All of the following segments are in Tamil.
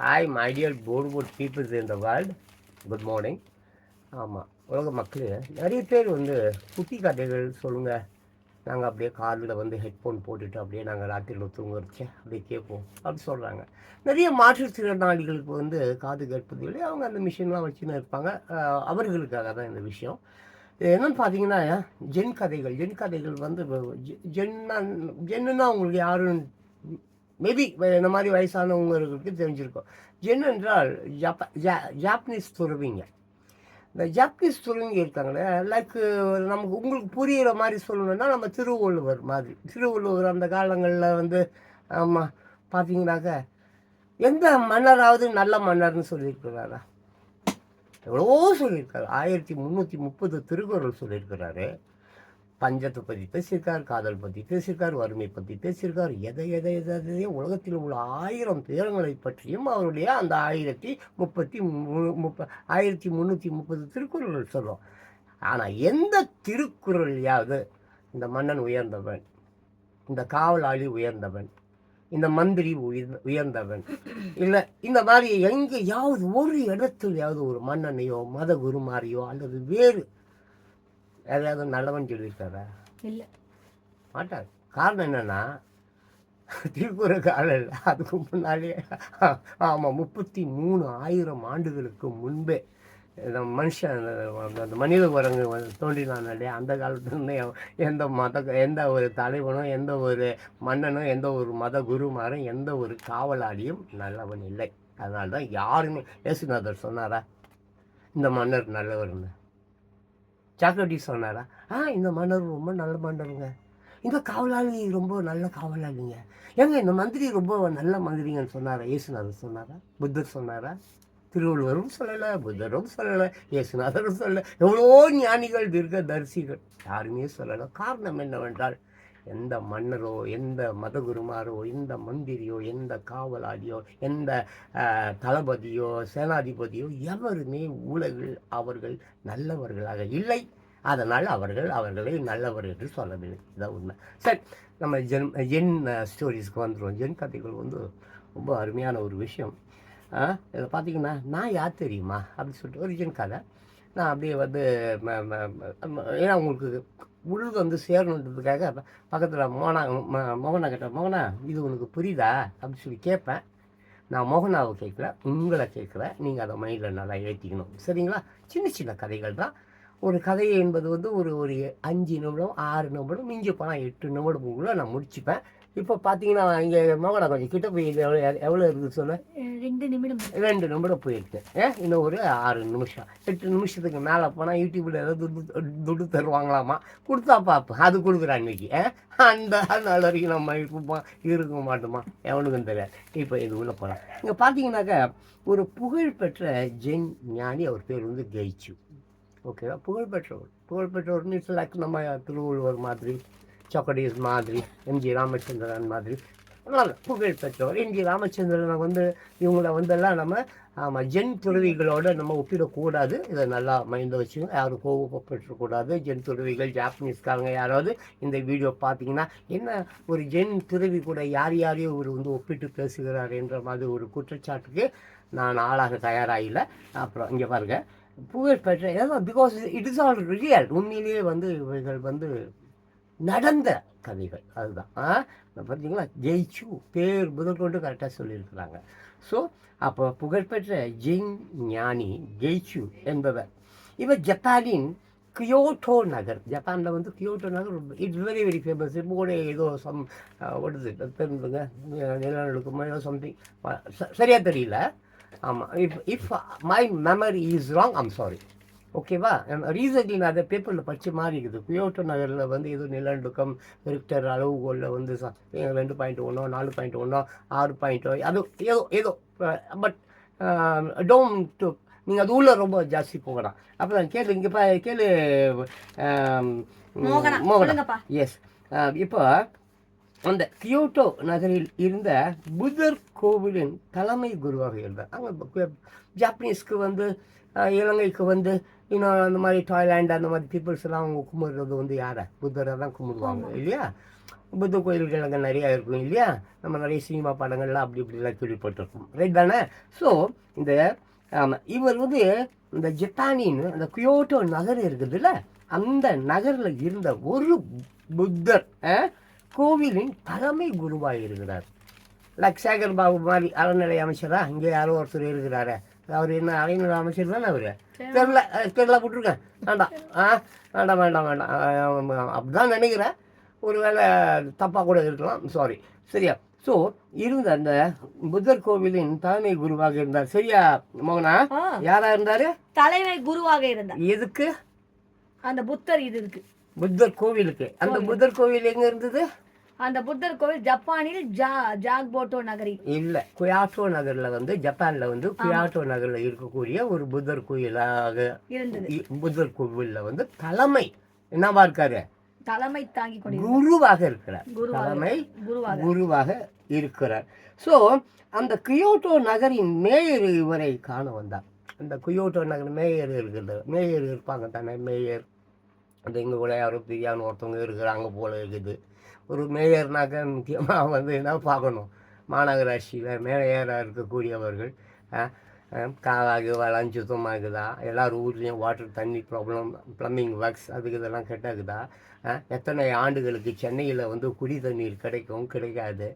Hi my dear peoples in the world good morning ஆமாம் உலக மக்கள் நிறைய பேர் வந்து குட்டி கதைகள் சொல்லுங்கள் நாங்கள் அப்படியே காதில் வந்து ஹெட்ஃபோன் போட்டுட்டு அப்படியே நாங்கள் ராத்திரியில் தூங்குறச்சே அப்படியே கேட்போம். அப்படி சொல்கிறாங்க நிறைய மாற்றுத்திறனாளிகளுக்கு வந்து காது கேட்பது இல்லை. அவங்க அந்த மிஷின்லாம் வச்சுன்னு இருப்பாங்க. அவர்களுக்காக தான் இந்த விஷயம். என்னன்னு பார்த்தீங்கன்னா ஜென் கதைகள். ஜென் கதைகள் வந்து ஜெ- ஜென்னா ஜென்னுன்னா உங்களுக்கு யாரும் மேபி இந்த மாதிரி வயசானவங்களுக்கு தெரிஞ்சிருக்கும். என்னென்றால் ஜப்பா ஜப்ப ஜா- ஜாப்பனீஸ் துறவிங்க. இந்த ஜாப்பனீஸ் துறவிங்க இருக்காங்களே லைக் நமக்கு உங்களுக்கு புரிகிற மாதிரி சொல்லணும்னா நம்ம திருவள்ளுவர் மாதிரி. திருவள்ளுவர் அந்த காலங்களில் வந்து ஆமாம் பார்த்தீங்கன்னாக்க எந்த மன்னராவது நல்ல மன்னர்னு சொல்லியிருக்கிறாரா? எவ்வளவோ சொல்லியிருக்காரு. ஆயிரத்தி முந்நூற்றி முப்பது திருக்குறள் சொல்லியிருக்கிறாரு. பஞ்சத்தை பற்றி பேசியிருக்கார் காதல் பற்றி பேசியிருக்கார் வறுமை பற்றி பேசியிருக்கார் எதை எதை எதை எதையோ உலகத்தில் உள்ள ஆயிரம் துயரங்களை பற்றியும் அவருடைய அந்த ஆயிரத்தி முப்பத்தி மு- முப்ப ஆயிரத்தி முந்நூற்றி முப்பது திருக்குறள் சொல்லும் ஆனால் எந்த திருக்குறளையாவது இந்த மன்னன் உயர்ந்தவன் இந்த காவலாளி உயர்ந்தவன் இந்த மந்திரி உயர் உயர்ந்தவன் இல்லை இந்த மாதிரி எங்கேயாவது ஒரு இடத்துலையாவது ஒரு மன்னனையோ மத குருமாரியோ அல்லது வேறு ஏதாவது நல்லவன் சொல்லியிருக்காரா? இல்ல. மாட்டார். காரணம் என்னன்னா திருக்குறள் காலம் அதுக்கு முன்னாடியே ஆமாம் முப்பத்தி மூணு ஆயிரம் ஆண்டுகளுக்கு முன்பே இந்த மனுஷன் அந்த- மனித குரங்கு தோன்றினான் இல்லையா அந்த காலத்துலேருந்து எந்த மத எந்த ஒரு தலைவனும் எந்த ஒரு மன்னனும் எந்த ஒரு மத குருமாரும் எந்த ஒரு காவலாளியும் நல்லவன் இல்லை. அதனால தான் யாருமே இயேசுநாதர் சொன்னாரா இந்த மன்னர் நல்லவர்னு சாக்ரட்டி சொன்னாரா? ஆ இந்த மன்னர் ரொம்ப நல்ல மன்னருங்க. இந்த காவலாளி ரொம்ப நல்ல காவலாளிங்க. ஏங்க இந்த மந்திரி ரொம்ப நல்ல மந்திரிங்கன்னு சொன்னாரா? இயேசுநாதர் சொன்னாரா? புத்தர் சொன்னாரா? திருவள்ளுவரும் சொல்லலை புத்தரும் சொல்லலை இயேசுநாதரும் சொல்லலை. எவ்வளோ ஞானிகள் தீர்க்க தரிசிகள் யாருமே சொல்லலை. காரணம் என்னவென்றால் எந்த மன்னரோ எந்த மதகுருமாரோ எந்த மந்திரியோ எந்த காவலாளியோ எந்த தளபதியோ சேனாதிபதியோ எவருமே உலகில் அவர்கள் நல்லவர்களாக இல்லை. அதனால் அவர்கள் அவர்களை நல்லவர் என்று சொல்லவில்லை. இதான் உண்மை. சரி நம்ம ஜென் ஜென் ஸ்டோரிஸ்க்கு வந்துடுவோம் ஜென் கதைகள் வந்து ரொம்ப அருமையான ஒரு விஷயம். இதில் பார்த்தீங்கன்னா நான் யார் தெரியுமா? அப்படின்னு சொல்லிட்டு ஒரு ஜென் கதை. நான் அப்படியே வந்து ஏன்னா உங்களுக்கு உள் வந்து சேரணுன்றதுக்காக பக்கத்தில் மோனா ம- மோகனா கிட்ட மோகனா இது உனக்கு புரியுதா? அப்படின்னு சொல்லி கேட்பேன். நான் மோகனாவை கேட்கல உங்களை கேட்குறேன் நீங்கள் அதை மைண்டில் நல்லா ஏற்றிக்கணும் சரிங்களா? சின்ன சின்ன கதைகள் தான். ஒரு கதை என்பது வந்து ஒரு ஒரு அஞ்சு நிமிடம் ஆறு நிமிடம் மிஞ்சி போனால் எட்டு நிமிடத்துக்குள்ளே நான் முடிச்சுப்பேன். இப்போ பார்த்தீங்கன்னா இங்கே மோகனா கொஞ்சம் கிட்ட போய் எவ்வளோ எவ்வளோ இருக்குது சொல்ல ரெண்டு நிமிடம். ரெண்டு நிமிடம் போயிருக்கு ஏ இன்னும் ஒரு ஆறு நிமிஷம். எட்டு நிமிஷத்துக்கு மேலே போனால் யூடியூப்பில் ஏதாவது துட்டு துட்டு தருவாங்களாமா? கொடுத்தா பார்ப்போம் அது கொடுக்குறான் இன்னைக்கு. ஏன் அந்த நாள் வரைக்கும் நம்ம இருப்போம்? இருக்க மாட்டோமா? எவனுக்கும் தெரியாது. இப்போ இது உள்ள போகலாம் இங்கே பார்த்தீங்கன்னாக்கா ஒரு புகழ்பெற்ற ஜென் ஞானி அவர் பேர் வந்து கெய்ச்சு. ஓகேவா? புகழ்பெற்றவர். புகழ்பெற்றவர்னு சில நம்ம திருவள்ளுவர் மாதிரி சாக்ரடீஸ் மாதிரி எம்ஜி ராமச்சந்திரன் மாதிரி புகழ் பெற்றோர் எம்ஜி ராமச்சந்திரனை வந்து இவங்கள வந்தெல்லாம் நம்ம ஆமாம் ஜென் துறவிகளோட நம்ம ஒப்பிடக்கூடாது. இதை நல்லா மைண்டில் வச்சுக்கோங்க. யாரும் கோவப்பட்டுறக்கூடாது. ஜென் துறவிகள் ஜாப்பனீஸ்காரங்க யாராவது இந்த வீடியோ பார்த்தீங்கன்னா என்ன ஒரு ஜென் துறவி கூட யார் யாரையும் இவர் வந்து ஒப்பிட்டு பேசுகிறார் என்ற மாதிரி ஒரு குற்றச்சாட்டுக்கு நான் ஆளாக தயாராகல. அப்புறம் இங்கே பாருங்க. புகழ்பெற்ற ஏதோ because it is all real உண்மையிலேயே வந்து இவர்கள் வந்து நடந்த கதைகள். அதுதான். பார்த்தீங்களா? ஜெயிச்சு பேர் முதல் கொண்டு கரெக்டாக சொல்லியிருக்கிறாங்க. ஸோ அப்போ புகழ்பெற்ற ஜெயின் ஞானி ஜெயிச்சு என்பவர். இவர் ஜப்பானின் கியோட்டோ நகர். ஜப்பானில் வந்து கியோட்டோ நகர் இட்ஸ் வெரி வெரி ஃபேமஸ் இப்போ கூட ஏதோ சம் ஓடுது தெரிஞ்சுங்க நிலநடுக்கமோ ஏதோ சம்திங் சரியாக தெரியல. ஆமாம் if if my memory is wrong I'm sorry ஓகேவா? ரீசன்ட்லி நான் அதை பேப்பரில் படிச்ச மாதிரி இருக்குது குயோட்டோ நகரில் வந்து ஏதோ நிலநடுக்கம் ரிக்டர் அளவுகோலில் வந்து ச- ரெண்டு பாயிண்ட் ஒன்றோ நாலு பாயிண்ட் ஒன்றோ ஆறு பாயிண்ட்டோ அது ஏதோ ஏதோ பட் டோன்ட் நீங்கள் அது உள்ள ரொம்ப ஜாஸ்தி போகலாம். அப்போ நான் கேளு இங்கே பா கேளு மோகனா எஸ் இப்போ அந்த கியோட்டோ நகரில் இருந்த புத்தர் கோவிலின் தலைமை குருவாக இருந்தார் அங்கே ஜாப்பனீஸ்க்கு வந்து இலங்கைக்கு வந்து இன்னும் அந்த மாதிரி தாய்லாந்து அந்த மாதிரி பீப்புள்ஸ் எல்லாம் அவங்க கும்பிடுறது வந்து யாரை? புத்தரை தான் கும்பிடுவாங்க இல்லையா? புத்த கோயில்கள் அங்கே நிறையா இருக்கும் இல்லையா? நம்ம நிறைய சினிமா படங்கள்லாம் அப்படி இப்படிலாம் கேள்விப்பட்டிருக்கோம் ரைட் தானே? ஸோ இந்த ஆமாம் இவர் வந்து இந்த ஜப்பானின் அந்த குயோட்டோ நகர் இருக்குதுல்ல அந்த நகரில் இருந்த ஒரு புத்தர் கோவிலின் தலைமை குருவாக இருக்கிறார் லைக் சேகர் பாபு மாதிரி அறநிலை அமைச்சரா? இங்கே யாரோ ஒருத்தர் இருக்கிறாரு. அவர் என்ன அறநிலை அமைச்சர் தானே அவர். தெரில தெரில போட்டிருக்கேன் வேண்டாம். ஆ வேண்டாம் வேண்டாம் வேண்டாம். அப்படிதான் நினைக்கிறேன். ஒருவேளை தப்பாக கூட இருக்கலாம். சாரி சரியா? ஸோ இருந்த அந்த புத்தர் கோவிலின் தலைமை குருவாக இருந்தார். சரியா மோகனா? ஆ, யாரா இருந்தாரு? தலைமை குருவாக இருந்தார். எதுக்கு? அந்த புத்தர் இது இருக்கு. புத்தர் கோவிலுக்கு. அந்த புத்தர் கோவில் எங்க இருந்தது? அந்த புத்தர் கோவில் ஜப்பானில் ஜா ஜாக்போட்டோ நகரில் இல்ல குயாட்டோ நகர்ல வந்து ஜப்பான்ல வந்து குயாட்டோ நகர்ல இருக்கக்கூடிய ஒரு புத்தர் கோயிலாக இருந்தது. புத்தர் கோவில்ல வந்து தலைமை என்னவா இருக்காரு? தலைமை தாங்கி குருவாக இருக்கிறார். தலைமை குருவாக. குருவாக இருக்கிறார். ஸோ அந்த கியோட்டோ நகரின் மேயர் இவரை காண வந்தார். அந்த கியோட்டோ நகர் மேயர் இருக்குது மேயர் இருப்பாங்க தானே மேயர். அந்த இங்கே கூட யாரும் தெரியாத ஒருத்தவங்க இருக்கிறாங்க போல இருக்குது. ஒரு மேயர்னாக்க முக்கியமாக வந்து என்ன பார்க்கணும். மாநகராட்சியில் மேயராக இருக்கக்கூடியவர்கள் அஹ், அஹ், காவாகு வளம் சுத்தமாகுதா? எல்லார் ஊர்லேயும் வாட்டர் தண்ணி ப்ராப்ளம் ப்ளம்பிங் ஒர்க்ஸ் அதுக்கு இதெல்லாம் கெட்டாக்குதா எத்தனை ஆண்டுகளுக்கு சென்னையில் வந்து குடி தண்ணீர் கிடைக்கும் கிடைக்காது?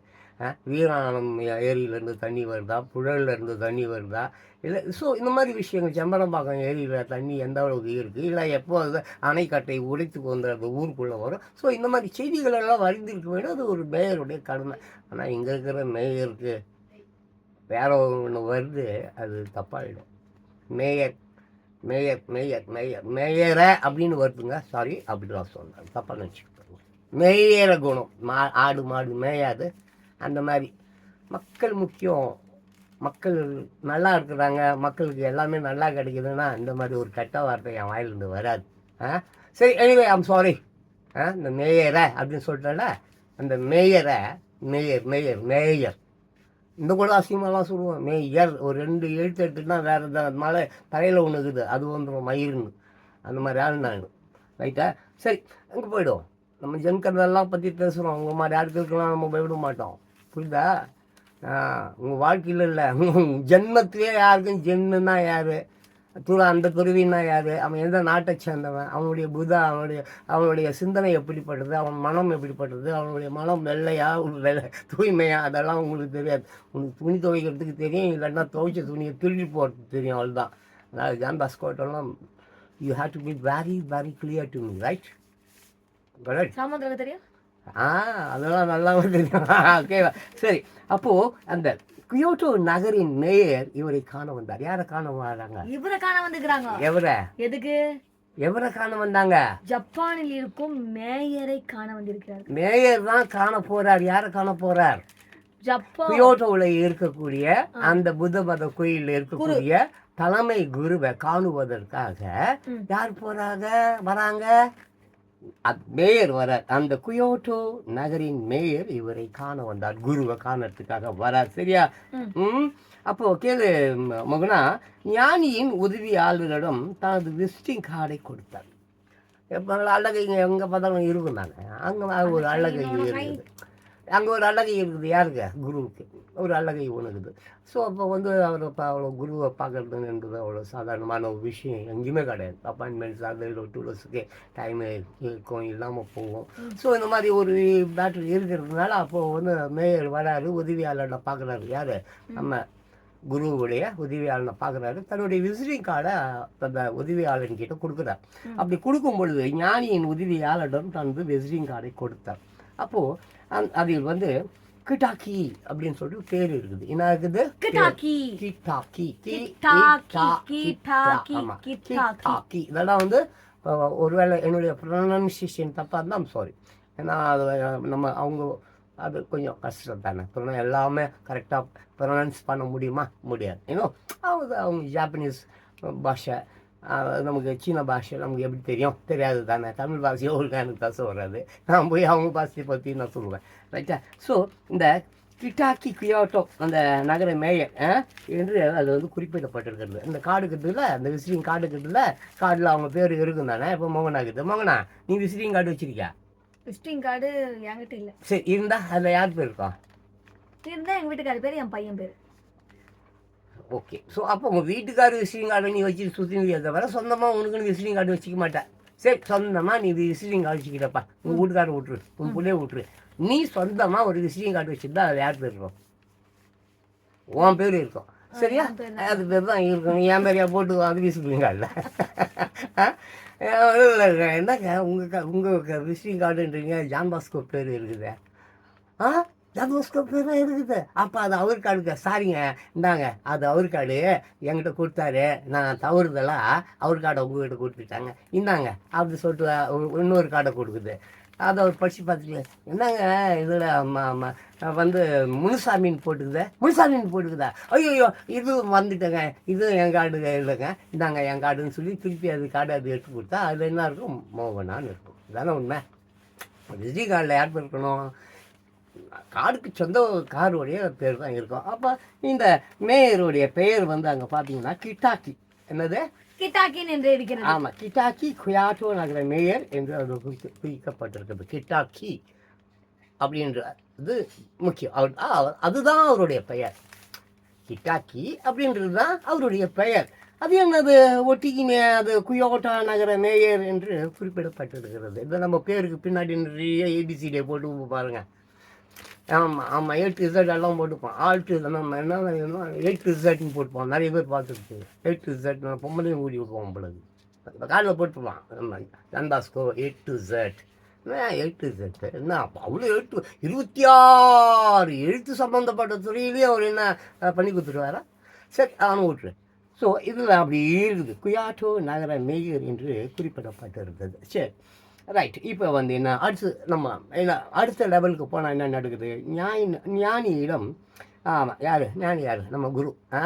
வீராணம் ஏரியிலேருந்து தண்ணி வருதா? புழல்லேருந்து தண்ணி வருதா? இல்லை ஸோ இந்த மாதிரி விஷயங்கள் செம்பரம்பாக்கம் ஏரியில் தண்ணி எந்த அளவுக்கு இருக்குது இல்லை எப்போ அது அணைக்கட்டை உடைத்து வந்து அந்த ஊருக்குள்ளே வரும்? ஸோ இந்த மாதிரி செய்திகள் எல்லாம் வரைந்திருக்க வேண்டும். அது ஒரு மேயருடைய கடமை. ஆனால் இங்கே இருக்கிற மேயருக்கு வேற ஒன்று வருது அது தப்பாகிடும் மேயர் மேயர் மேயர் மேயர் மேயரை அப்படின்னு வருதுங்க. சாரி அப்படி நான் தப்பாக நினச்சிக்கிட்டு மேயர குணம். மா ஆடு மாடு மேயாது. அந்த மாதிரி. மக்கள் முக்கியம். மக்கள் நல்லா இருக்கிறாங்க. மக்களுக்கு எல்லாமே நல்லா கிடைக்குதுன்னா இந்த மாதிரி ஒரு கெட்ட வார்த்தை என் வாயிலிருந்து வராது. ஆ? சரி எனிவே ஐம் சாரி ஆ? இந்த மேயரை அப்படின்னு சொல்லிட்டேன்ல? அந்த மேயரை மேயர் மேயர் மேயர். இந்த கூட அசிங்கமாலாம் சொல்லுவோம். மேயர் ஒரு ரெண்டு எழுத்து எடுத்துட்டுனா வேறு எதாவது மேலே தலையில் ஒன்று இருக்குது அது வந்துடும் மயிருன்னு. அந்த மாதிரி ஆள் நான். ரைட்டா சரி அங்கே போயிடுவோம். நம்ம ஜென்கதெல்லாம் பற்றி பேசுகிறோம் உங்கள் மாதிரி ஆட்களுக்கெல்லாம் நம்ம போய்விட மாட்டோம். புரியுதா? உங்கள் வாழ்க்கையில் இல்லை. ஜென்மத்திலே யாருக்கும் ஜென்னுன்னா யார்? தூளா அந்த துருவின்னா யார்? அவன் எந்த நாட்டை சேர்ந்தவன்? அவனுடைய புதா அவனுடைய அவனுடைய சிந்தனை எப்படிப்பட்டது? அவன் மனம் எப்படிப்பட்டது? அவனுடைய மனம் வெள்ளையா வெள்ளை தூய்மையா? அதெல்லாம் உங்களுக்கு தெரியாது. உனக்கு துணி துவைக்கிறதுக்கு தெரியும் இல்லைன்னா துவைச்ச துணியை திருடி போகிறதுக்கு தெரியும் அவ்வளோதான் நான் John பாஸ்கோட்டெல்லாம் you have to be very very clear to me right தெரியும்? ஆ அதெல்லாம் நல்லா தெரியும் ஓகேவா சரி அப்போது அந்த கியோட்டோ நகரின் மேயர் இவரை காண வந்தார். யாரை காண வராங்க? இவரை காண வந்துக்கிறாங்க எவரை? எதுக்கு? எவரை காண வந்தாங்க? ஜப்பானில் இருக்கும் மேயரை காண வந்திருக்கிறார் மேயர் தான் காண போறார். யாரை காண போறார்? கியோட்டோவில் இருக்கக்கூடிய அந்த புத்த மத கோயிலில் இருக்கக்கூடிய தலைமை குருவை காணுவதற்காக. யார் போறாங்க? வராங்க? மேயர் வரார் அந்த குயோட்டோ நகரின் மேயர் இவரை காண வந்தார். குருவை காணறதுக்காக வரார். சரியா? ம். அப்போ கேளு மகனா ஞானியின் உதவியாளரிடம் தனது விசிட்டிங் கார்டை கொடுத்தார். எப்போ அழகைங்க எங்கே பார்த்தாலும் இருக்கும் தானே? அங்கே ஒரு அழகை இருக்குது அங்கே ஒரு அழகை இருக்குது. யாருக்கு? குருவுக்கு. ஒரு அழகை ஒன்றுக்குது ஸோ அப்போ வந்து அவர் இப்போ அவ்வளோ குருவை பார்க்கறதுன்றது அவ்வளோ சாதாரணமான ஒரு விஷயம். எங்கேயுமே கிடையாது. அப்பாயின்மெண்ட்ஸ் அது டூலர்ஸுக்கு டைம் இருக்கும் இல்லாமல் போகும். ஸோ இந்த மாதிரி ஒரு பேட்டரி இருக்கிறதுனால அப்போது வந்து மேயர் வராரு உதவியாளரை பார்க்குறாரு. யார்? நம்ம குருவுடைய உதவியாளனை பார்க்குறாரு. தன்னுடைய விசிட்டிங் கார்டை அந்த உதவியாளன் கிட்ட கொடுக்குறார் அப்படி கொடுக்கும் பொழுது ஞானியின் உதவியாளரிடம் தனது விசிட்டிங் கார்டை கொடுத்தார். அப்போது அந் அதில் வந்து கிட்டாக்கி அப்படின்னு சொல்லிட்டு பேர் இருக்குது. என்ன இருக்குது? கிட்டாக்கி. கிட்டாக்கி. கிட்டாக்கி, கிட்டா, கிட்டாக்கி, இதெல்லாம் வந்து ஒருவேளை என்னுடைய ப்ரொனன்சியேஷன் தப்பாக இருந்தால் சாரி ஏன்னா அது நம்ம அவங்க அது கொஞ்சம் கஷ்டம் தானே. pronoun எல்லாமே கரெக்டாக ப்ரொனன்ஸ் பண்ண முடியுமா? முடியாது. ஏன்னோ அவங்க அவங்க ஜாப்பனீஸ் பாஷை நமக்கு சீன பாஷை நமக்கு எப்படி தெரியும்? தெரியாது தானே. தமிழ் பாஷையோ ஒழுங்காக எனக்கு பேச வராது நான் போய் அவங்க பாஷையை பற்றி நான் சொல்லுவேன். ரைட்டா ஸோ இந்த கிட்டாக்கி கியோட்டோ அந்த நகர மேயர் என்று அது வந்து குறிப்பிடப்பட்டிருக்கிறது. இந்த கார்டு இருக்குதுல்ல அந்த விசிட்டிங் கார்டு இருக்குதுல்ல கார்டில் அவங்க பேர் இருக்கும் தானே? இப்போ மோகனா இருக்குது மோகனா நீ விசிட்டிங் கார்டு வச்சிருக்கியா? விசிட்டிங் கார்டு என்கிட்ட இல்ல. சரி இருந்தா அதில் யார் பேர் இருக்கா? இருந்தா எங்க வீட்டுக்காரர் பேர் என் பையன் பேர். ஓகே ஸோ அப்போ உங்கள் வீட்டுக்காரர் விசிட்டிங் கார்டு நீ வச்சுட்டு சுற்றி தவிர சொந்தமாக உனக்குன்னு விசிட்டிங் கார்டு வச்சுக்க மாட்டேன் சரி சொந்தமாக நீ விசிட்டிங் கார்டு வச்சுக்கிட்டப்பா. உங்கள் வீட்டுக்காரர் விட்டுரு உன் பிள்ளைய விட்டுரு நீ சொந்தமாக ஒரு விசிட்டிங் கார்டு வச்சுருந்தா அது யார் பேர் இருக்கும் உன் பேர் இருக்கும். சரியா. அது பேர் தான் இருக்கும். என் பேரையா போட்டு அது விசிட்டிங் கார்டில் என்னங்க உங்கள் உங்கள் விசிட்டிங் கார்டுன்றீங்க ஜான் பாஸ்கோ பேர் இருக்குது. ஆ? ஜான் பேர் தான் இருக்குது. அப்போ அது அவர் கார்டுங்க சாரிங்க இந்தாங்க அது அவர் கார்டு என்கிட்ட கொடுத்தாரு. நான் தவறுதெல்லாம் அவர் கார்டை உங்ககிட்ட கொடுத்துட்டாங்க. இந்தாங்க அப்படி சொல்லிட்டு இன்னொரு கார்டை கொடுக்குது. அதை அவர் படித்து பார்த்துட்டு என்னங்க இதில் வந்து முனுசாமின்னு போட்டுக்குதே? முனுசாமின்னு போட்டுக்குதா? ஐயோ இது வந்துட்டேங்க. இது என் கார்டு இல்லைங்க. இந்தாங்க என் கார்டுன்னு சொல்லி திருப்பி அது கார்டு அது எடுத்து கொடுத்தா அதில் என்ன இருக்கும்? மோகனான்னு இருக்கும். இதானே உண்மை. விஜய் கார்டில் யார் இருக்கணும் காருக்கு சொந்த காருடைய பேர் தான் இருக்கும். அப்போ இந்த மேயருடைய பெயர் வந்து அங்கே பார்த்தீங்கன்னா கிட்டாக்கி. என்னது? கிட்டாக்கின் என்று இருக்கிறது. ஆமாம் கிட்டாக்கி குயாட்டோ நகர மேயர் என்று அது குறித்து குறிக்கப்பட்டிருக்கிறது கிட்டாக்கி அப்படின்ற இது முக்கியம். அவர் அதுதான் அவருடைய பெயர். கிட்டாக்கி அப்படின்றது தான் அவருடைய பெயர். அது என்னது? ஒட்டிக்குமே அது குயோட்டா நகர மேயர் என்று குறிப்பிடப்பட்டிருக்கிறது. இது நம்ம பேருக்கு பின்னாடி நிறைய ஏபிசிடியை போட்டு பாருங்க. ஆமாம் ஆமாம் எயிட் இசட் எல்லாம் போட்டுப்போம் ஆல்ட்டு நம்ம என்ன வேணுமோ எயிட் இசட்னு போட்டுப்போம் நிறைய பேர் பார்த்துருக்கு எயிட் இசட் பொம்பளையும் ஊடி விடுவோம் பொழுது காலில் போட்டுருவான். நம்ம சந்தாஸ்கோ எயிட் டு ஜெட் எயிட் டு ஜெட் என்ன அவ்வளோ எட்டு இருபத்தி ஆறு எழுத்து சம்மந்தப்பட்ட துறையிலேயே அவர் என்ன பண்ணி கொடுத்துருவாரா? சரி அவனை விட்டுரு ஸோ இதில் அப்படி இருக்குது. குயாட்டோ நகர மேயர் என்று குறிப்பிடப்பட்டிருந்தது. சரி. ரைட் இப்போ வந்து என்ன அடுத்து நம்ம என்ன அடுத்த லெவலுக்கு போனால் என்ன நடக்குது? ஞானி ஞானியிடம் ஆமாம் யார்? ஞானி யார்? நம்ம குரு ஆ?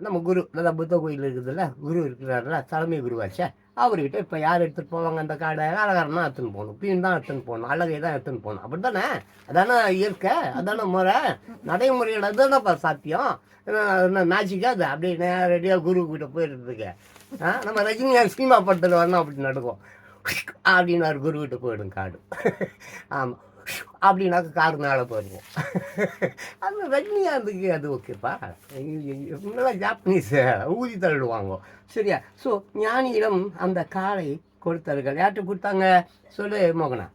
நம்ம குரு நல்லா புத்த கோயில் இருக்குதுல்ல குரு இருக்கிறாருல தலைமை குருவாச்சே. அவர்கிட்ட இப்போ யார் எடுத்துகிட்டு போவாங்க அந்த காடை? அழகாரனா எடுத்துன்னு போகணும். பீன் தான் எடுத்துன்னு போகணும். அழகை தான் எடுத்துன்னு போகணும். அப்படி தானே அதானே இயற்கை? அதானே முறை? நடைமுறையில் அதுதானப்பா சாத்தியம். என்ன மேஜிக்கா அது? அப்படியே நேரடியாக குரு கிட்ட போயிடுறதுக்கு. ஆ நம்ம ரஜினிகாந்த் சினிமா படத்தில் வரணும் அப்படி நடக்கும். அப்படின்னு ஒரு குரு கிட்ட போயிடும் காடு. ஆமாம் அப்படின்னாக்க காரு மேலே போயிடுவோம் அது ரஜினிகாந்துக்கு அது ஓகேப்பா. முன்னெல்லாம் ஜாப்பனீஸ் ஊதி தள்ளுவாங்க. சரியா? ஸோ ஞானியிடம் அந்த காரை கொடுத்தார்கள். யார்கிட்ட கொடுத்தாங்க? சொல்லு மோகனா.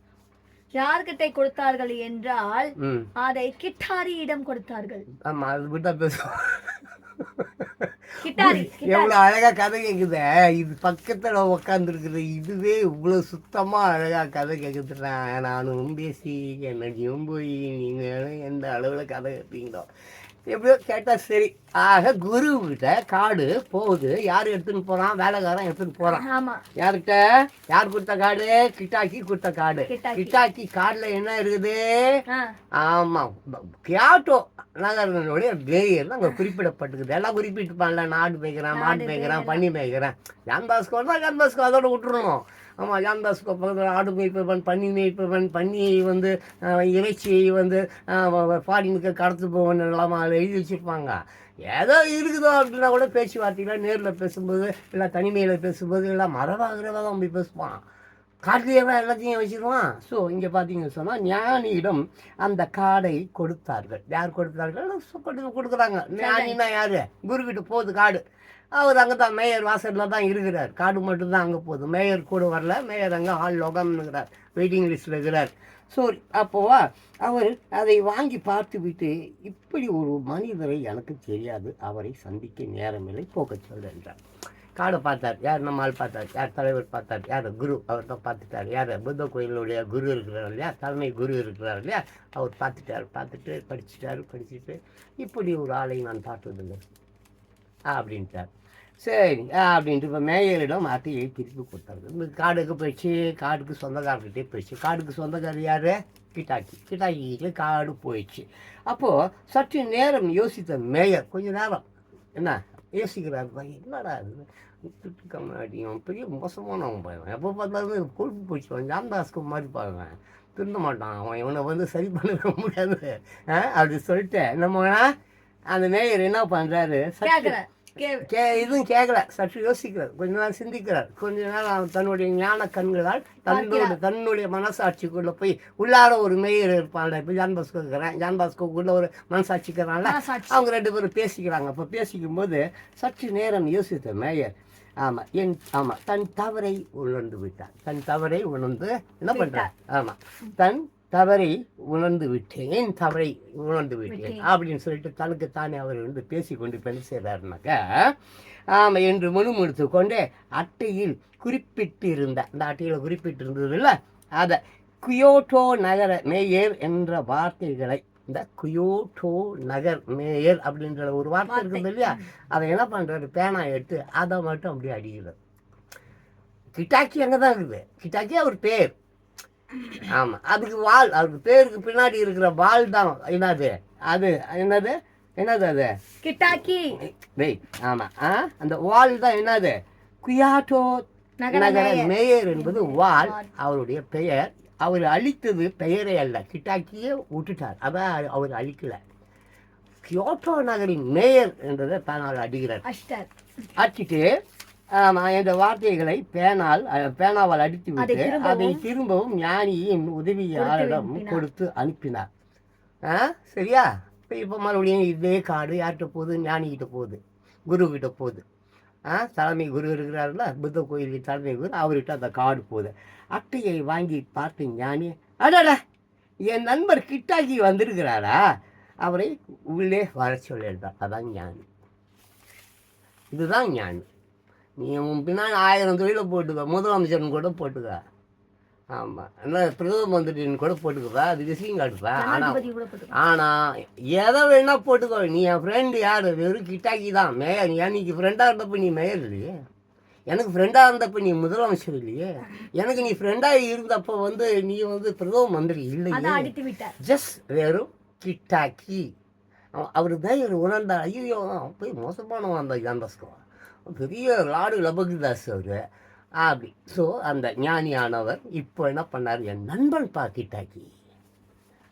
யார்கிட்ட கொடுத்தார்கள் என்றால் அதை கிட்டாரியிடம் கொடுத்தார்கள். ஆமாம் அது விட்டா பேசுவோம். எவ்வளோ அழகா கதை கேட்குதே இது பக்கத்தில் உக்காந்துருக்குது. இதுவே இவ்வளோ சுத்தமாக அழகா கதை கேட்குதுடா நானும் பேசி என்னையும் போய் நீங்கள் எந்த அளவில் கதை கேட்பீங்களோ எப்படியோ கேட்டால் சரி. ஆக குரு கிட்ட காடு போகுது. யார் எடுத்துன்னு போகிறான் வேலைக்காரன் எடுத்துன்னு போகிறான் ஆமா. யார்கிட்ட? யார் கொடுத்த காடு? கிட்டாக்கி கொடுத்த காடு. கிட்டாக்கி. காடில் என்ன இருக்குது? ஆ, ஆமாம் கியாட்டோ நகரனுடைய மேயர் அங்கே குறிப்பிடப்பட்டிருக்குது. எல்லாம் குறிப்பிட்டுப்பான்ல. நாடு மேய்க்கிறேன் மாடு மேய்க்கிறேன் பண்ணி மேய்க்கிறேன். ஜான்தாஸ்கோ தான் ஜான்தாஸ்கோ அதோட விட்டுருணும் ஆமாம் ஜான்தாஸ்கோ பக்கத்தில் ஆடு மேய்ப்பவன் பண்ணி மேய்ப்பவன் பண்ணியை வந்து இறைச்சியை வந்து ஃபாரினுக்கு கடத்து போவன் எல்லாம் எழுதி வச்சுருப்பாங்க. ஏதோ இருக்குதோ அப்படின்னா கூட பேச்சுவார்த்தையில் நேரில் பேசும்போது இல்லை தனிமையில் பேசும்போது இல்லை மரபாகிறவா தான் போய் பேசுவான். காட்டிலேயே எல்லாத்தையும் வச்சுருவான். ஸோ இங்கே பார்த்தீங்கன்னு சொன்னால் ஞானியிடம் அந்த காடை கொடுத்தார்கள். யார் கொடுத்தார்கள்? சு- கொடுக்குறாங்க. ஞானின்னா யார்? குருவிட்டு போகுது காடு. அவர் அங்கே தான் மேயர் வாசலில் தான் இருக்கிறார். காடு மட்டும்தான் அங்கே போகுது. மேயர் கூட வரல. மேயர் அங்கே ஹாலில் உட்காந்துருக்கிறார் வெயிட்டிங் லிஸ்ட்டில் இருக்கிறார். ஸோ அப்போவா அவர் அதை வாங்கி பார்த்து விட்டு இப்படி ஒரு மனிதரை எனக்கு தெரியாது. அவரை சந்திக்க நேரமில்லை போக்கச் சொல் என்றார். காடை பார்த்தார். யார் நம்ம ஆள் பார்த்தார்? யார் தலைவர் பார்த்தார்? யார் குரு? அவர் தான் பார்த்துட்டார். யார் புத்த கோயிலுடைய குரு இருக்கிறார் இல்லையா? தலைமை குரு இருக்கிறார் இல்லையா? அவர் பார்த்துட்டார். பார்த்துட்டு படிச்சுட்டார் படிச்சுட்டு இப்படி ஒரு ஆளை நான் பார்த்ததில்லை அப்படின்ட்டார். சரி அப்படின்ட்டு இப்போ மேயரிடம் அட்டையை திருப்பி கொடுத்தாரு இந்த காடுக்கு போயிடுச்சு காடுக்கு சொந்தக்காரர்கிட்டே போயிடுச்சு. காடுக்கு சொந்தக்காரர் யார்? கிட்டாக்கி. கிட்டாக்கிக்கு காடு போயிடுச்சு. அப்போது சற்று நேரம் யோசித்த மேயர் கொஞ்ச நேரம். என்ன? யோசிக்கிறார். என்னடா இது? திட்டு கம்மாடியும் பெரிய மோசமானவன் பையன் எப்போ பார்த்தாலும் கொழுப்பு போயிடுச்சு. ஜாம்தாஸ்க்கு மாதிரி பாருவேன் திருந்த மாட்டான். அவன் இவனை வந்து சரி பண்ண முடியாது. ஆ, அப்படி சொல்லிட்டு என்ன அந்த மேயர் என்ன பண்ணுறாரு சரி கே- கே இதுவும் கேட்கல சற்று யோசிக்கிறார். கொஞ்ச நேரம் சிந்திக்கிறார். கொஞ்ச நேரம் அவர் தன்னுடைய ஞான கண்களால் தன்னுடைய தன்னுடைய மனசாட்சிக்குள்ள போய் உள்ளார ஒரு மேயர் இருப்பான்ல. இப்போ ஜான் பாஸ்கோ இருக்கிறேன் ஜான் பாஸ்கோக்குள்ள ஒரு மனசாட்சிக்கிறான்ல. மனசாட்சி. அவங்க ரெண்டு பேரும் பேசிக்கிறாங்க. அப்போ பேசிக்கும் போது சற்று நேரம் யோசித்த மேயர் ஆமாம் என் ஆமாம் தன் தவறை உணர்ந்து விட்டார் தன் தவறை உணர்ந்து என்ன பண்ணுறார் ஆமாம் தன் தவறை உணர்ந்து விட்டேன் தவறை உணர்ந்து விட்டேன். அப்படின்னு சொல்லிட்டு தனக்கு தானே அவர் வந்து பேசிக்கொண்டு இப்போ என்ன செய்கிறாருனாக்கா ஆமாம் என்று முணுமுணுத்து கொண்டு அட்டையில் குறிப்பிட்டிருந்த அந்த அட்டையில் குறிப்பிட்டிருந்தது இல்லை அதை குயோட்டோ நகர மேயர் என்ற வார்த்தைகளை இந்த குயோட்டோ நகர் மேயர் அப்படின்ற ஒரு வார்த்தை இருக்குது இல்லையா? அதை என்ன பண்ணுறாரு பேனா எடுத்து அதை மட்டும் அப்படியே அடிக்கிறார். கிட்டாக்கி அங்கே தான் இருக்குது. கிட்டாக்கி அவர் பேர். ஆமாம் அதுக்கு வால் அவருக்கு பேருக்கு பின்னாடி இருக்கிற வால் தான் என்னது? அது என்னது? என்னது அது? கிட்டாக்கி. டேய் ஆமாம் ஆ? அந்த வால் தான் என்னது? குயாட்டோ நகர மேயர். என்பது வால். அவருடைய பெயர். அவர் அழித்தது பெயரே அல்ல கிட்டாக்கியே விட்டுட்டார். அதான் அவர் அழிக்கல கியோட்டோ நகரின் மேயர் என்றதை பேனால் அடிக்கிறார் அடிச்சுட்டு இந்த வார்த்தைகளை பேனால் பேனாவால் அடித்து அதை விட்டு திரும்பவும் அதை திரும்பவும் ஞானியின் உதவியாளரிடம். கொடுத்து அனுப்பினார். ஆ சரியா? இப்போ இப்போ மறுபடியும் இதே காடு யார்கிட்ட போகுது? ஞானிகிட்ட போகுது. குரு கிட்ட போகுது. ஆ தலைமை குரு இருக்கிறாருல புத்த கோயிலுக்கு தலைமை குரு அவர்கிட்ட அந்த காடு போகுது. அட்டையை வாங்கி பார்த்து ஞானி அடடா! என் நண்பர் கிட்டாக்கி வந்திருக்கிறாரா? அவரை உள்ளே வர சொல்லியிருந்தார். அதான் ஞானி. இதுதான் ஞானி. நீ உன் பின்னாடி ஆயிரம் தொழிலை போட்டுக்க. முதலமைச்சர்னு கூட போட்டுக்க. ஆமாம் என்ன பிரதம மந்திரின்னு கூட போட்டுக்கப்பா. அது விஷயம் காட்டுப்பா. ஆனால் ஆனால் எதை வேணா போட்டுக்கோ. நீ என் ஃப்ரெண்டு யார்? வெறும் கிட்டாக்கி தான். மேயர். நீ அன்னைக்கு ஃப்ரெண்டாக இருந்தப்ப நீ மேயர் இல்லையே? எனக்கு ஃப்ரெண்டாக இருந்தப்ப நீ முதலமைச்சர் இல்லையே? எனக்கு நீ ஃப்ரெண்டாக இருந்தப்போ வந்து நீ வந்து பிரதம மந்திரி இல்லையே? ஜஸ்ட் வெறும் கிட்டாக்கி. அவர் தைரியர் உணர்ந்தார். ஐயோ அவன் போய் மோசமானவன் அந்த ஜான்பஸ்கோ பெரிய லாடு லபகுதாஸ் அவர். அப்படி. ஸோ அந்த ஞானியானவர் இப்போ என்ன பண்ணார்? என் நண்பன் பாக்கிட்டாக்கி.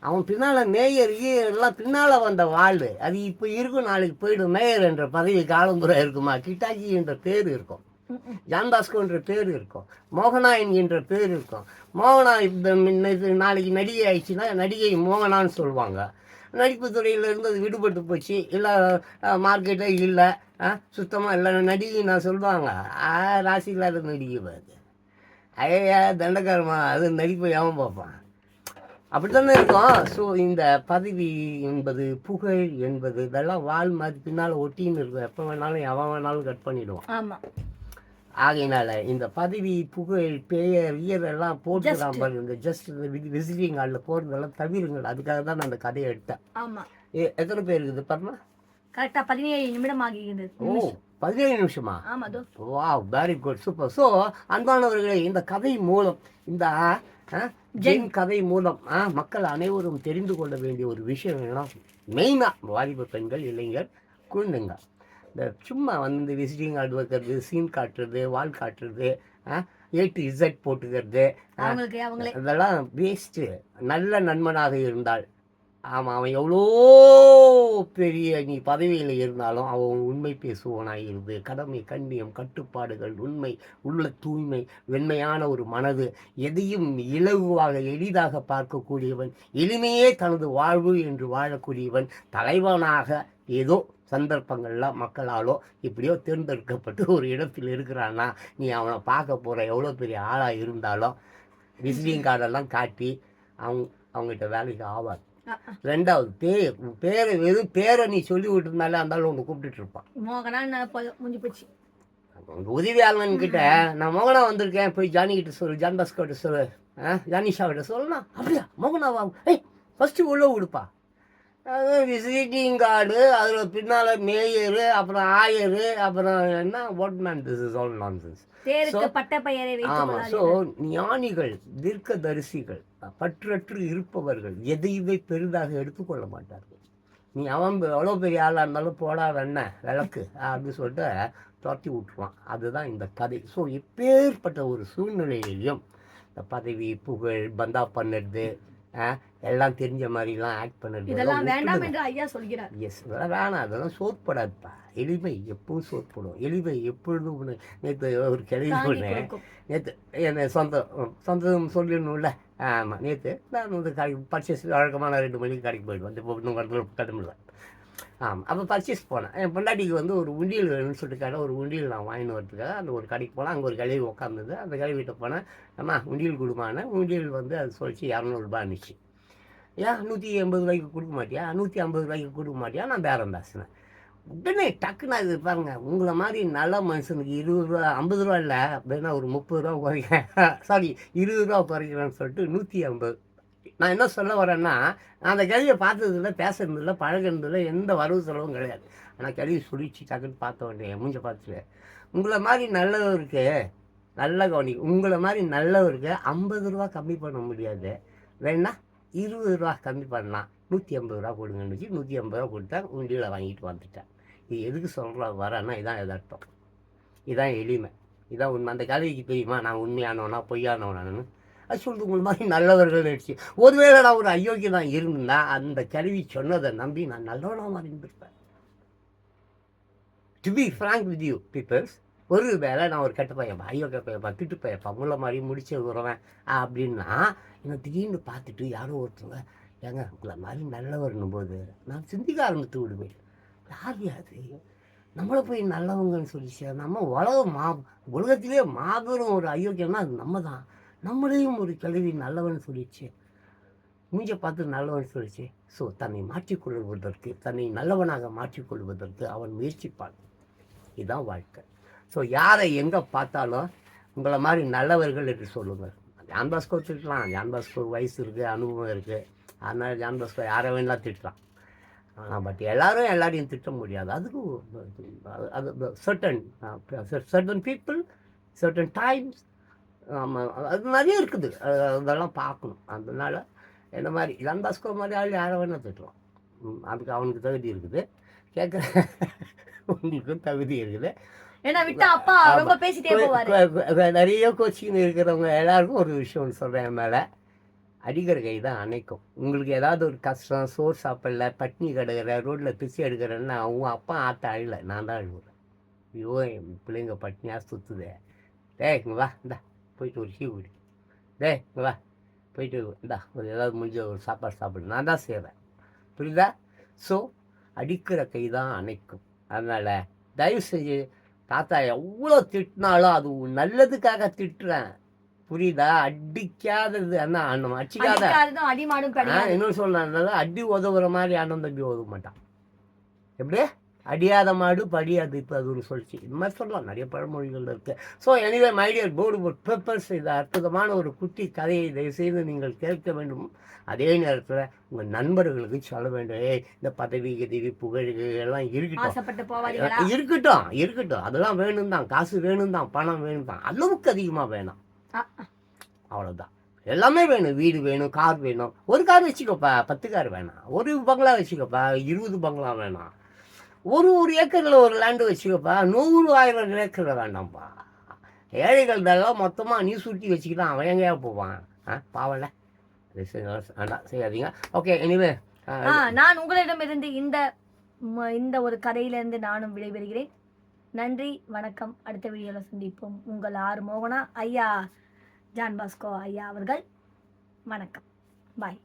அவன் பின்னால் மேயர் எல்லாம் பின்னால் வந்த வாழ் அது இப்போ இருக்கும் நாளைக்கு போயிடும். மேயர் என்ற பதவி காலம்புற இருக்குமா? கிட்டாக்கி என்ற பேர் இருக்கும். ஜான்பாஸ்கோ என்ற பேர் இருக்கும். மோகனா என்கின்ற பேர் இருக்கும். மோகனா இந்த முன்ன இது நாளைக்கு நடிகை ஆயிடுச்சுன்னா நடிகை மோகனான்னு சொல்லுவாங்க. நடிப்பு துறையிலேருந்து அது விடுபட்டு போச்சு. இல்லை மார்க்கெட்டே இல்லை. சுத்தமாக இல்லை நடிகை நான் சொல்லுவாங்க ஆ, ராசி இல்லாத நடிகை பாரு ஐயா தண்டக்காரமா அது நடிப்பை ஏன் பார்ப்பான்? அப்படித்தானே இருக்கும். ஸோ இந்த பதவி என்பது புகழ் என்பது இதெல்லாம் வாழ் மாதிரி பின்னால் ஒட்டின்னு இருக்கும். எப்போ வேணாலும் எவன் வேணாலும் கட் பண்ணிவிடுவான் ஆமாம் ஆகையினால இந்த பதவி புகழ் பெயர் எல்லாம் போட்டுக்கலாம் பாருங்க ஜஸ்ட் இந்த விசிட்டிங் கார்டில் போடுறதெல்லாம் தவிருங்கள். அதுக்காக தான் நான் அந்த கதையை எடுத்தேன். ஆமா. ஏ எத்தனை பேர் இருக்குது பாருமா? கரெக்டா பதினேழு நிமிடம் ஆகியிருந்தது ஓ பதினேழு நிமிஷமா? ஆமா தோ. வா வெரி குட் சூப்பர் ஸோ அன்பானவர்களே இந்த கதை மூலம் இந்த ஜென் கதை மூலம் மக்கள் அனைவரும் தெரிந்து கொள்ள வேண்டிய ஒரு விஷயம் என்னன்னா மெயினாக வாலிப பெண்கள் இளைஞர் குழந்தைங்க. இந்த சும்மா வந்து விசிட்டிங் கார்டு வைக்கிறது சீன் காட்டுறது வால் காட்டுறது ஏ டு இசட் போட்டுக்கிறது இதெல்லாம் வேஸ்ட்டு நல்ல நண்பனாக இருந்தால். ஆமாம் அவன் எவ்வளோ பெரிய நீ பதவியில் இருந்தாலும் அவன் உண்மை பேசுவனாக இருந்து கடமை கண்ணியம் கட்டுப்பாடுகள் உண்மை உள்ள தூய்மை வெண்மையான ஒரு மனது எதையும் இலகுவாக எளிதாக பார்க்கக்கூடியவன் எளிமையே தனது வாழ்வு என்று வாழக்கூடியவன் தலைவனாக ஏதோ சந்தர்ப்பங்கள்ல மக்களாலோ இப்படியோ தேர்ந்தெடுக்கப்பட்டு ஒரு இடத்தில் இருக்கிறான்னா நீ அவனை பார்க்க போகிற எவ்வளோ பெரிய ஆளாக இருந்தாலும் விசிட்டிங் கார்டெல்லாம் காட்டி அவங்க அவங்ககிட்ட வேலைக்கு அ. ரெண்டாவது பேர் பேரை வெறும் பேரை நீ சொல்லி விட்டுருந்தாலே அந்த ஒன்று கூப்பிட்டுட்டு இருப்பான். மோகனா முடிஞ்சு போச்சு. உதவியாளன் கிட்ட நான் மோகனா வந்திருக்கேன் போய் ஜானி கிட்ட சொல்லு ஜான் பாஸ்கோ கிட்ட சொல்லு ஜானிஷா கிட்ட சொல்லணும் அப்படியா? மோகனாவா? ஏய் ஃபஸ்ட்டு உள்ள விடுப்பா. விசிட்டிங் கார்டு அதில் பின்னால் மேயரு அப்புறம் ஆயரு அப்புறம் என்ன? What man this is all nonsense தேருக்கு பட்ட பெயரை ஆமா வைத்து ஸோ ஞானிகள் தீர்க்கதரிசிகள் பற்றற்று இருப்பவர்கள் எதையுமே பெரிதாக எடுத்துக்கொள்ள மாட்டார்கள். நீ அவன் எவ்வளோ பெரிய ஆளாக இருந்தாலும் போடா வெண்ண விளக்கு அப்படின்னு சொல்லிட்டு துரத்தி விட்டுருவான். அதுதான் இந்த கதை. ஸோ எப்பேற்பட்ட ஒரு சூழ்நிலையிலையும் இந்த பதவி புகழ் பந்தா பண்ணுறது எல்லாம் தெரிஞ்ச மாதிரிலாம் ஆக்ட் பண்ணுறது இதெல்லாம் வேண்டாம் என்று ஐயா சொல்கிறார். எஸ் அதெல்லாம் வேணாம். அதெல்லாம் சோற்படாதுப்பா எளிமை எப்பவும் சோற்படும் எளிமை எப்பொழுதும் நேற்று ஒரு கிளவி சொன்னேன். நேற்று என்ன சொந்தம் சொந்தம் சொல்லணும்ல ஆமாம் நேற்று நான் வந்து கடைக்கு பர்ச்சேஸ் வழக்கமாக நான் ரெண்டு மணிக்கு கடைக்கு போயிடுவேன் இந்த இன்னும் கடமில்ல ஆமாம் அப்போ பர்ச்சேஸ் போனேன். என் பொண்டாட்டிக்கு வந்து ஒரு உண்டியல் வேணும்னு சொல்லிட்டு கடை ஒரு உண்டியல் நான் வாங்கிட்டு வரதுக்காக அந்த ஒரு கடைக்கு போனேன். அங்கே ஒரு கழுவி உட்காந்துது அந்த கழுவிட்ட போனேன். அம்மா உண்டியல் கொடுமானேன் உண்டியல் வந்து அது சொல்லிச்சு இரநூறுபா இருந்துச்சு. ஏன் நூற்றி எண்பது ரூபாய்க்கு கொடுக்க மாட்டியா? நூற்றி ஐம்பது ரூபாய்க்கு கொடுக்க மாட்டியா? நான் பேரம் பேசினேன். உடனே டக்குன்னு அது பாருங்க உங்களை மாதிரி நல்ல மனுஷனுக்கு இருபது ரூபா ஐம்பது ரூபா இல்லை அப்படின்னா ஒரு முப்பது ரூபா குறைக்கிறேன் சாரி இருபது ரூபா குறைக்கிறேன்னு சொல்லிட்டு நூற்றி ஐம்பது நான் என்ன சொல்ல வரேன்னா நான் அந்த கேள்வியை பார்த்ததில்ல பேசுறதில்ல பழகுனதில்ல எந்த வரவு செலவும் கிடையாது. ஆனால் கேள்வி சுழிச்சு டக்குன்னு பார்த்த உடனே மூஞ்ச பார்த்துட்டு உங்களை மாதிரி நல்லவருக்கு நல்ல கவனி உங்களை மாதிரி நல்லவருக்கு ஐம்பது ரூபா கம்மி பண்ண முடியாது. வேணா இருபது ரூபா கம்மி பண்ணலாம். நூற்றி ஐம்பது ரூபா கொடுங்கன்னு வச்சு நூற்றி ஐம்பது ரூபா கொடுத்தா உண்டியில் வாங்கிட்டு வந்துட்டேன். இது எதுக்கு சொல்கிற வரேன்னா இதான் எதார்த்தம். இதான் எளிமை. இதான் உண்மை. அந்த கதைக்கு தெரியுமா? நான் உண்மையானவனா பொய்யானவனானு. அது சொல்லுது உங்கள் மாதிரி நல்லவர்கள் ஆயிடுச்சு. ஒருவேளை நான் ஒரு அயோக்கிய தான் இருந்தா அந்த கருவி சொன்னதை நம்பி நான் நல்லவனாக மாறி இருந்திருப்பேன். To be frank with you peoples ஒரு வேளை நான் ஒரு கெட்ட பையன் ஐயோ பையன் திட்டு பையன் பமுள்ள மாதிரி முடிச்சு விடுறேன் அப்படின்னா என்னை திடீர்னு பார்த்துட்டு யாரோ ஒருத்தவங்க ஏங்க உங்களை மாதிரி நல்லவர்னும் போது நான் சிந்திக்க ஆரம்பித்து விடுவேன் யார் அது? நம்மளை போய் நல்லவங்கன்னு சொல்லிச்சு நம்ம உலகம் மா உலகத்திலே மாபெரும் ஒரு அயோக்கியம்னா அது நம்ம தான் நம்மளையும் ஒரு கல்வி நல்லவன் சொல்லிச்சு மூஞ்ச பார்த்து நல்லவன் சொல்லிச்சு ஸோ தன்னை மாற்றிக்கொள்வதற்கு தன்னை நல்லவனாக மாற்றிக்கொள்வதற்கு அவன் முயற்சிப்பான். இதுதான் வாழ்க்கை. ஸோ யாரை எங்கே பார்த்தாலும் உங்களை மாதிரி நல்லவர்கள் என்று சொல்லுங்கள் ஜான் பாஸ்கோ திட்டலாம். ஜான் பாஸ்கோ வயசு இருக்குது அனுபவம் இருக்குது அதனால் ஜான் பாஸ்கோ யாரை வேணாலும் திட்டலாம். ஆனால் பட் எல்லாரும் எல்லாரையும் திட்ட முடியாது. அதுக்கு அது certain certain people certain times ஆமாம் அது நிறைய இருக்குது. அது- அதெல்லாம் பார்க்கணும். அதனால் என்ன மாதிரி ஜான் பாஸ்கோ மாதிரி ஆள் யாரை வேணால் திட்டலாம். அதுக்கு அவனுக்கு தகுதி இருக்குது. கேட்குற உங்களுக்கும் தகுதி இருக்குது. ஏன்னா விட்டா அப்பா. ரொம்ப பேசிட்டே போவாரு. நிறைய கோச்சிங் இருக்கிறவங்க எல்லாருக்கும் ஒரு விஷயம் சொல்கிறேன் என் மேலே. அடிக்கிற கை தான் அணைக்கும். உங்களுக்கு ஏதாவது ஒரு கஷ்டம் சோறு சாப்பிடல பட்னி கிடக்கிற ரோட்டில் பிச்சை எடுக்கிறேன்னா அவங்க அப்பா ஆத்த அழல நான் தான் அழுகுறேன் ஐயோ என் பிள்ளைங்க பட்னியாக சுற்றுதே டேய் இங்கே வா இந்தா போயிட்டு ஒரு டீ குடி. டேய் இங்கே வா போயிட்டு இந்தா ஒரு ஏதாவது முடிஞ்ச ஒரு சாப்பாடு சாப்பிடு. நான் தான் செய்வேன் புரியுதா? ஸோ அடிக்கிற கை தான் அணைக்கும். அதனால் தயவு செஞ்சு தாத்தா எவ்வளோ திட்டினாலும் அது நல்லதுக்காக திட்டுறேன். புரியுதா? அடிக்காதது. அண்ணா அண்ணன் அடிக்காத. இன்னொன்று சொல்லலாம் அடி உதவுற மாதிரி அண்ணன் தம்பி உதவ மாட்டான். எப்படி? அடியாத மாடு படியாது இப்போ அது ஒரு சொல்லிச்சு இது மாதிரி சொல்லலாம். நிறைய பழமொழிகள் இருக்கு. So anyway my dear board board papers இது அற்புதமான ஒரு குட்டி கதையை தயவுசெய்து நீங்கள் கேட்க வேண்டும். அதே நேரத்தில் உங்கள் நண்பர்களுக்கு சொல்ல வேண்டும். ஏய் இந்த பதவி கதவி புகழ்கு எல்லாம் இருக்கட்டும். இருக்கட்டும் இருக்கட்டும். அதெல்லாம் வேணும் தான் காசு வேணும் தான் பணம் வேணும் தான் அளவுக்கு அதிகமாக வேணாம். அவ்வளோதான் எல்லாமே வேணும். வீடு வேணும் கார் வேணும். ஒரு கார் வச்சுக்கோப்பா. பத்து கார் வேணாம். ஒரு பங்களா வச்சுக்கோப்பா. இருபது பங்களா வேணாம். ஒரு ஒரு ஏக்கரில் ஒரு லேண்டு வச்சுக்கோப்பா. நூறு ஆயிரம் ஏக்கரில் வேண்டாம்ப்பா ஏழைகள் எல்லாம் மொத்தமாக நீ சுற்றி வச்சுக்கிட்டான் அவன் எங்கேயா போவான்? ஆ பாவல வேண்டாம் செய்யாதீங்க. ஓகே எனிவே ஆ, நான் உங்களிடமிருந்து இந்த ம- இந்த ஒரு கதையிலிருந்து நானும் விடைபெறுகிறேன். நன்றி வணக்கம். அடுத்த வீடியோவில் சந்திப்போம். உங்கள் ஆர் மோகனா ஐயா ஜான் பாஸ்கோ ஐயா அவர்கள். வணக்கம். பாய்